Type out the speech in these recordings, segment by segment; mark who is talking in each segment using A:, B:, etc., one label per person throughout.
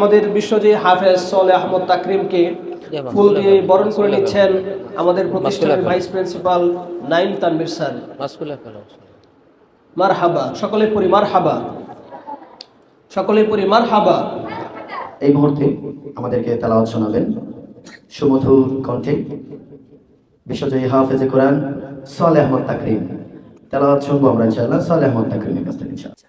A: আমাদের বিশ্বজয়ী হাফেজ সলে আহমদ তাকরিমকে ফুল দিয়ে বরণ করে নিচ্ছেন আমাদের প্রতিষ্ঠানের vice principal Naim
B: Tanvir sir.
A: মার হাবা সকলে পরি মার হাবা সকলে পরি মার হাবা
C: এই মুহূর্তে আমাদেরকে তেলাওয়াত শোনাবেন সুমধুর কণ্ঠে বিশ্বজয়ী হাফেজে কোরআন সালে আহমদ তাকরিম। তেলাওয়াত শুনব আমরা ইনশাআল্লাহ সালে আহমদ তাকরিমের কাছ থেকে ইনশাআল্লাহ।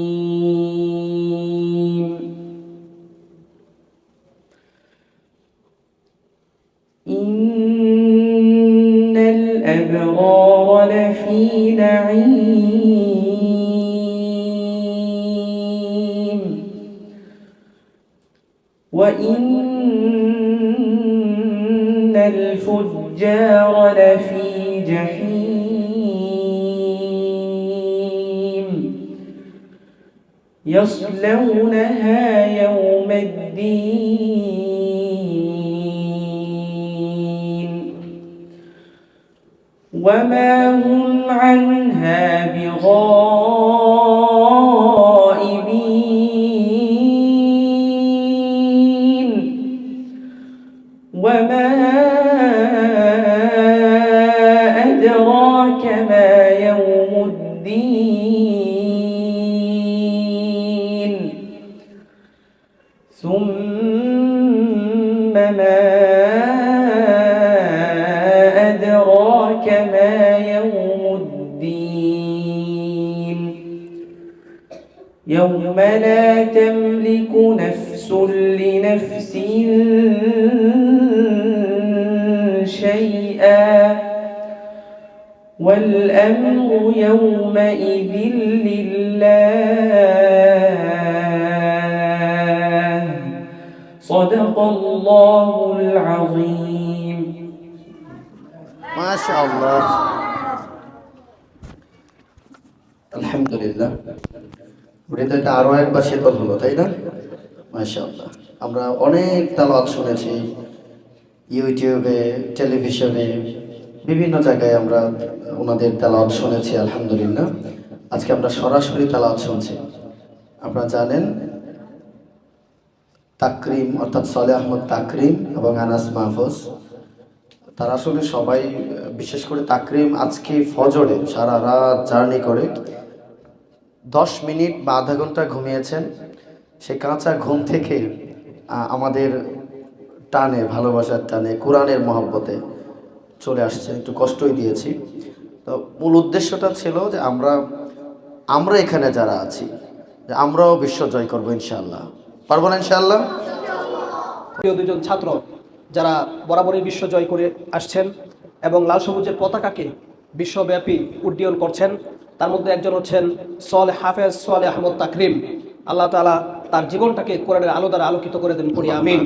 D: وإن الفجار لفي جحيم يصلونها يوم الدين وما هم عنها بغائبين وما أدراك ما يوم الدين ثم ما أدراك ما يوم الدين يوم لا تملك نفس لنفس والأمر يومئذ لله صدق الله العظيم
C: মাশাআল্লাহ আলহামদুলিল্লাহ হৃদয়টা আরো একবার শীতল হলো তাই না মাশাআল্লাহ আমরা অনেক তালাওয়াত শুনেছি ইউটিউবে টেলিভিশনে বিভিন্ন জায়গায় আমরা ওনাদের তালাওয়াত শুনেছি, আলহামদুলিল্লাহ। আজকে আমরা সরাসরি তালাওয়াত শুনছি। আপনারা জানেন, তাকরিম, অর্থাৎ সলে আহমদ তাকরিম এবং আনাস মাহফুজ, তারা আসলে সবাই, বিশেষ করে তাকরিম আজকে ফজরে, সারা রাত জার্নি করে, দশ মিনিট বা আধা ঘণ্টা ঘুমিয়েছেন। সে কাঁচা ঘুম থেকে আমাদের টানে, ভালোবাসার টানে, কোরআনের মহব্বতে চলে আসছে, একটু কষ্টই দিয়েছি। তো মূল উদ্দেশ্যটা ছিল যে আমরা আমরা এখানে যারা আছি, যে আমরাও বিশ্ব জয় করব ইনশাআল্লাহ। পারব না ইনশাআল্লাহ?
A: দুজন ছাত্র, যারা বরাবরই বিশ্ব জয় করে আসছেন এবং লাল সবুজের পতাকাকে বিশ্বব্যাপী উড্ডীয়ন করছেন, তার মধ্যে একজন হচ্ছেন সলে হাফেজ সোয়ালে আহমদ তাকরিম। আল্লাহ তাআলা তার জীবনটাকে কোরআনের আলো দ্বারা আলোকিত করে দেন। করি আমিন।